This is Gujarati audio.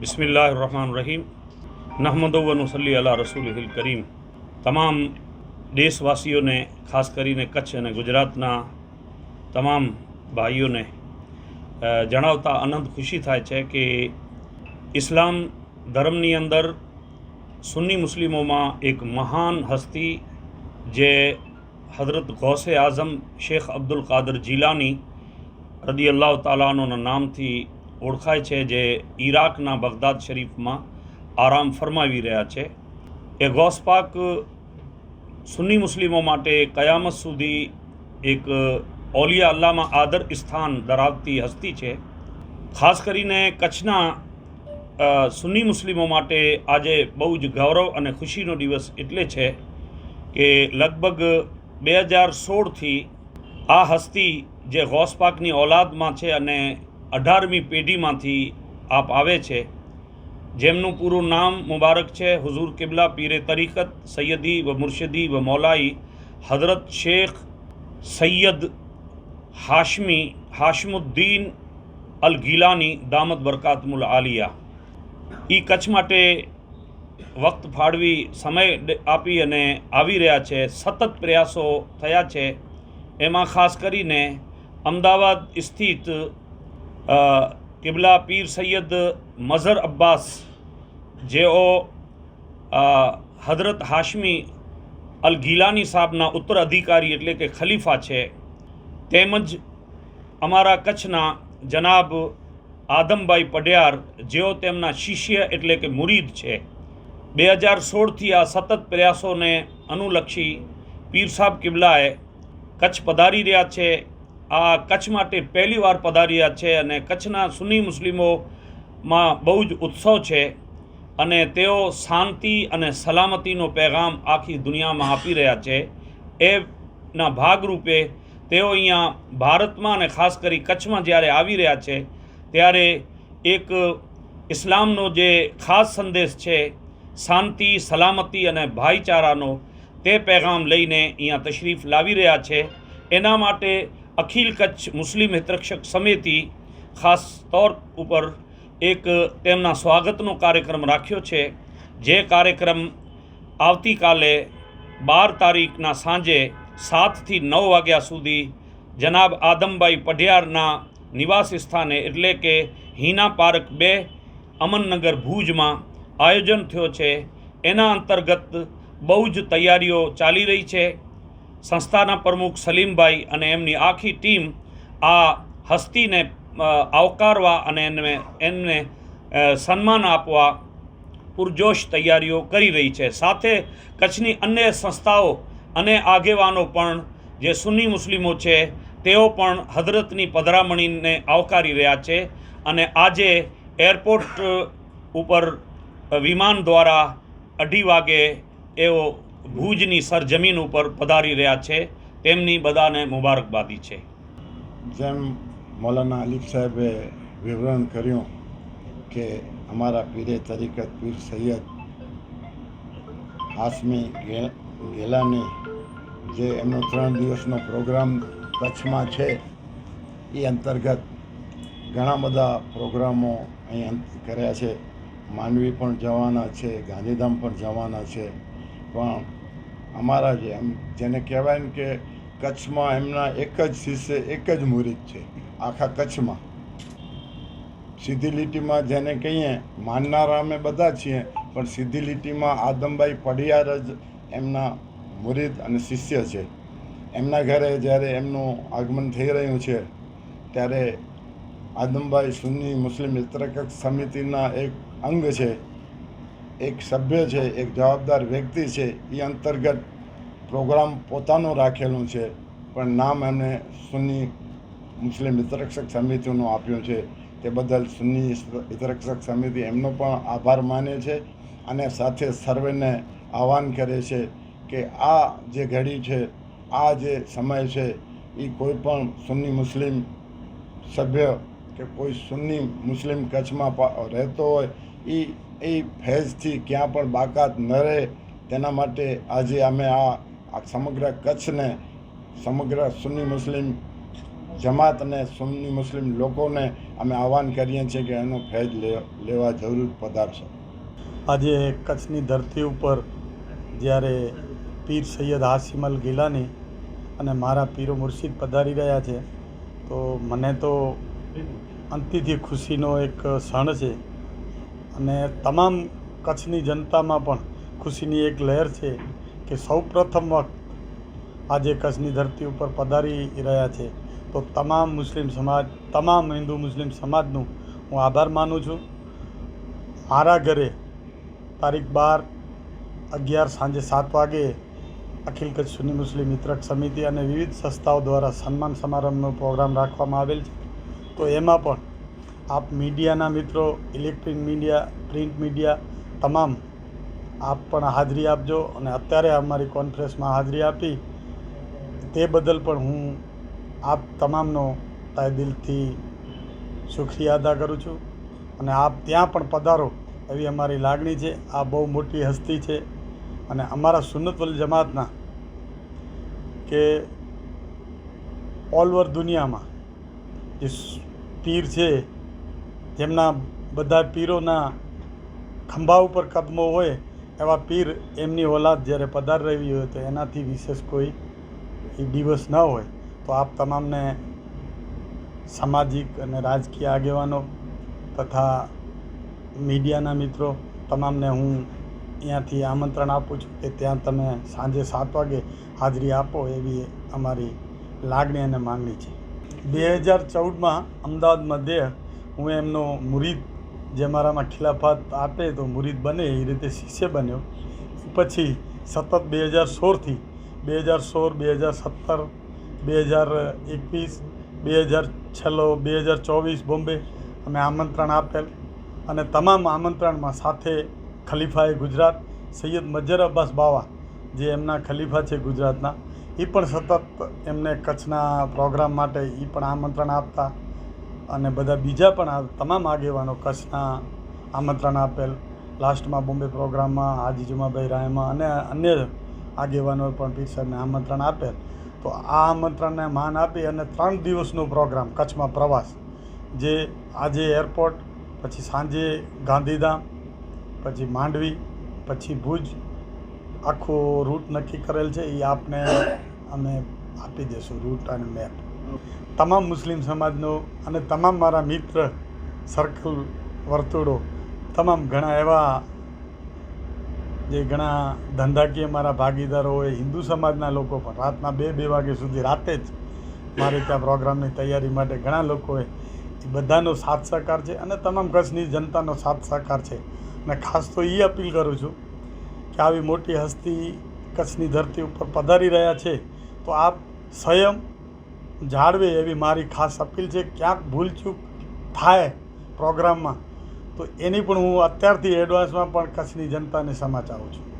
બિસ્મિલ્લાહ રહીમ નહમદોવનુસલ્લી અલા રસૂલ કરીમ તમામ દેશવાસીઓને ખાસ કરીને કચ્છ અને ગુજરાતના તમામ ભાઈઓને જણાવતા આનંદ ખુશી થાય છે કે ઇસ્લામ ધર્મની અંદર સુન્ની મુસ્લિમોમાં એક મહાન હસ્તી જે હઝરત ગૌસે આઝમ શેખ અબ્દુલ કાદર જીલાની રદી અલ્લાહ તાલાનોના નામથી ઓળખાય છે જે ઈરાકના બગદાદ શરીફમાં આરામ ફરમાવી રહ્યા છે. એ ગોસપાક સુન્ની મુસ્લિમો માટે કયામત સુધી એક ઓલિયા અલ્લાહમાં આદર સ્થાન ધરાવતી હસ્તી છે. ખાસ કરીને કચ્છના સુન્ની મુસ્લિમો માટે આજે બહુ જ ગૌરવ અને ખુશીનો દિવસ એટલે છે કે લગભગ બે હજાર સોળથી આ હસ્તી જે ગોસપાકની ઓલાદમાં છે અને અઢારમી પેઢીમાંથી આપ આવે છે. જેમનું પૂરું નામ મુબારક છે, હુઝુર કિબલા, પીરે તરીકત, સૈયદી વ મુર્શદી વ મૌલાઈ, હઝરત શેખ સૈયદ હાશમી, હાશમુદ્દીન અલ ગિલાની દામદ બરકાતમુલ આલિયા. એ કચ્છ માટે વક્ત ફાળવી, સમય આપી અને આવી રહ્યા છે. સતત પ્રયાસો થયા છે. એમાં ખાસ કરીને અમદાવાદ સ્થિત કિબલા પીર સૈયદ મઝર અબ્બાસ, જેઓ હઝરત હાશમી અલ ગીલાની સાહેબના ઉત્તરાધિકારી એટલે કે ખલીફા છે, તેમજ અમારા કચ્છના જનાબ આદમભાઈ પડિયાર જેઓ તેમના શિષ્ય એટલે કે મુરીદ છે. બે હજાર સોળથી આ સતત પ્રયાસોને અનુલક્ષી પીર સાહેબ કિબલાએ કચ્છ પધારી રહ્યા છે. આ કચ્છ માટે પહેલીવાર પધાર્યા છે અને કચ્છના સુન્ની મુસ્લિમોમાં બહુ જ ઉત્સવ છે અને તેઓ શાંતિ અને સલામતીનો પેગામ આખી દુનિયામાં આપી રહ્યા છે. એના ભાગરૂપે તેઓ અહીંયા ભારતમાં અને ખાસ કરી કચ્છમાં જ્યારે આવી રહ્યા છે, ત્યારે એક ઇસ્લામનો જે ખાસ સંદેશ છે, શાંતિ, સલામતી અને ભાઈચારાનો, તે પેગામ લઈને અહીંયા તશરીફ લાવી રહ્યા છે. એના માટે અખિલ કચ્છ મુસ્લિમ હિતરક્ષક સમિતિ ખાસ તौर ઉપર એક તેમના સ્વાગતનો કાર્યક્રમ રાખ્યો છે. જે કાર્યક્રમ આવતીકાલે બાર તારીખના સાંજે સાતથી નવ વાગ્યા સુધી જનાબ આદમભાઈ પઢિયારના નિવાસ સ્થાને, એટલે કે હિના પાર્ક બે અમનનગર ભુજમાં આયોજન થયો છે. એના અંતર્ગત બહુ જ તૈયારીઓ ચાલી રહી છે. સંસ્થાના પ્રમુખ સલીમભાઈ અને એમની આખી ટીમ આ હસ્તીને આવકારવા અને એમને એમને સન્માન આપવા પુરજોશ તૈયારીઓ કરી રહી છે. સાથે કચ્છની અન્ય સંસ્થાઓ અને આગેવાનો પણ જે સુન્ની મુસ્લિમો છે, તેઓ પણ હજરતની પધરામણીને આવકારી રહ્યા છે અને આજે એરપોર્ટ ઉપર વિમાન દ્વારા અઢી વાગે એઓ ભુજની સરજમીન ઉપર પધારી રહ્યા છે. તેમની બધાને મુબારકબાદી છે. જેમ મૌલાના અલીફ સાહેબે વિવરણ કર્યું કે અમારા પીરે તરીકત પીર સૈયદ હાસમી ગેલાની જે એમનો ત્રણ દિવસનો પ્રોગ્રામ કચ્છમાં છે, એ અંતર્ગત ઘણા બધા પ્રોગ્રામો અહીં કર્યા છે. માંડવી પણ જવાના છે, ગાંધીધામ પણ જવાના છે. પણ અમારા જે એમ, જેને કહેવાય ને કે કચ્છમાં એમના એક જ શિષ્ય, એક જ મુરીદ છે, આખા કચ્છમાં. સીધી લીટીમાં જેને કહીએ, માનનારા અમે બધા છીએ, પણ સીધી લીટીમાં આદમભાઈ પઢિયાર જ એમના મુરીદ અને શિષ્ય છે. એમના ઘરે જ્યારે એમનું આગમન થઈ રહ્યું છે, ત્યારે આદમભાઈ સુન્ની મુસ્લિમ વિતરકક સમિતિના એક અંગ છે એક સભ્ય છે, એક જવાબદાર વ્યક્તિ છે, એ અંતર્ગત પ્રોગ્રામ પોતાનું રાખેલું છે, પણ નામ એમને સુન્ની મુસ્લિમ હિતરક્ષક સમિતિનું આપ્યું છે. તે બદલ સુન્ની હિતરક્ષક સમિતિ એમનો પણ આભાર માને છે અને સાથે સર્વેને આહવાન કરે છે કે આ જે ઘડી છે, આ જે સમય છે, એ કોઈ પણ સુન્ની મુસ્લિમ સભ્ય કે કોઈ સુન્ની મુસ્લિમ કચ્છમાં રહેતો હોય, એ એ ફેઝથી ક્યાં પણ બાકાત ન રહે, તેના માટે આજે અમે આ સમગ્ર કચ્છને, સમગ્ર સુન્ની મુસ્લિમ જમાત અને સુન્ની મુસ્લિમ લોકોને અમે આહવાન કરીએ છીએ કે એનો ફેજ લેવા જરૂર પધારશે. આજે કચ્છની ધરતી ઉપર જ્યારે પીર સૈયદ હાસિમ અલ ગિલાની અને મારા પીરો મુર્શિદ પધારી રહ્યા છે, તો મને તો અંતિથી ખુશીનો એક ક્ષણ છે અને તમામ કચ્છની જનતામાં પણ ખુશીની એક લહેર છે કે સૌ પ્રથમ વખત આજે કચ્છની ધરતી ઉપર પધારી રહ્યા છે. તો તમામ મુસ્લિમ સમાજ, તમામ હિન્દુ મુસ્લિમ સમાજનું હું આભાર માનું છું. મારા ઘરે તારીખ બાર અગિયાર સાંજે સાત વાગે અખિલ કચ્છ સુન્ની મુસ્લિમ મિત્રક સમિતિ અને વિવિધ સંસ્થાઓ દ્વારા સન્માન સમારંભનો પ્રોગ્રામ રાખવામાં આવેલ છે. તો એમાં પણ આપ મીડિયાના મિત્રો, ઇલેક્ટ્રિક મીડિયા, પ્રિન્ટ મીડિયા, તમામ આપ પણ હાજરી આપજો અને અત્યારે અમારી કોન્ફરન્સમાં હાજરી આપી. તે બદલ પણ હું આપ તમામનો તાય દિલથી શુક્રિયા અદા કરું છું અને આપ ત્યાં પણ પધારો એવી અમારી લાગણી છે. આ બહુ મોટી હસ્તી છે અને અમારા સુન્નતવલ જમાતના કે ઓલ ઓવર દુનિયામાં જે પીર છે જેમના બધા પીરોના ખંભા ઉપર કદમો હોય, એવા પીર એમની ઓલાદ જ્યારે પધાર રહી હોય તો એનાથી વિશેષ કોઈ એ દિવસ ન હોય. તો આપ તમામને સામાજિક અને રાજકીય આગેવાનો તથા મીડિયાના મિત્રો, તમામને હું અહીંયાથી આમંત્રણ આપું છું કે ત્યાં તમે સાંજે સાત વાગે હાજરી આપો એવી અમારી લાગણી અને માંગણી છે. બે હજાર ચૌદમાં અમદાવાદ મધ્યે હું એમનો મુરીદ જે મારામાં ખિલાફત આપે તો મુરીદ બને, એ રીતે શિષ્ય બન્યો. પછી સતત બે હજાર સોળથી બે હજાર સોળ, બે હજાર સત્તર, બે હજાર એકવીસ, બે હજાર છેલ્લો, બે હજાર ચોવીસ બોમ્બે અમે આમંત્રણ આપેલ અને તમામ આમંત્રણમાં સાથે ખલીફાએ ગુજરાત, સૈયદ મજર અબ્બાસ બાવા, જે એમના ખલીફા છે ગુજરાતના એ પણ સતત એમને કચ્છના પ્રોગ્રામ માટે એ પણ આમંત્રણ આપતા. અને બધા બીજા પણ આ તમામ આગેવાનો કચ્છના આમંત્રણ આપેલ. લાસ્ટમાં બોમ્બે પ્રોગ્રામમાં હાજી જુમાભાઈ રાયમાં અને અન્ય આગેવાનો પણ પીર સાહેબને આમંત્રણ આપેલ. તો આ આમંત્રણને માન આપી અને ત્રણ દિવસનો પ્રોગ્રામ કચ્છમાં પ્રવાસ, જે આજે એરપોર્ટ, પછી સાંજે ગાંધીધામ, પછી માંડવી, પછી ભુજ, આખો રૂટ નક્કી કરેલ છે. એ આપને અમે આપી દઈશું રૂટ અને મેપ. તમામ મુસ્લિમ સમાજનો અને તમામ મારા મિત્ર સર્કલ વર્તુળો, તમામ ઘણા એવા જે ઘણા ધંધાકીય મારા ભાગીદારો હોય, હિન્દુ સમાજના લોકો પણ રાતના બે બે વાગ્યા સુધી રાતે જ મારે ત્યાં પ્રોગ્રામની તૈયારી માટે ઘણા લોકોએ એ બધાનો સાથ સહકાર છે અને તમામ કચ્છની જનતાનો સાથ સહકાર છે. અને ખાસ તો એ અપીલ કરું છું કે આવી મોટી હસ્તી કચ્છની ધરતી ઉપર પધારી રહ્યા છે, તો આપ સંયમ જાળવે એવી મારી ખાસ અપીલ છે, ક્યાંક ભૂલચૂક થાય પ્રોગ્રામમાં, તો એની પણ હું અત્યારથી એડવાન્સમાં પણ કચ્છની જનતાને સમાચારું છું.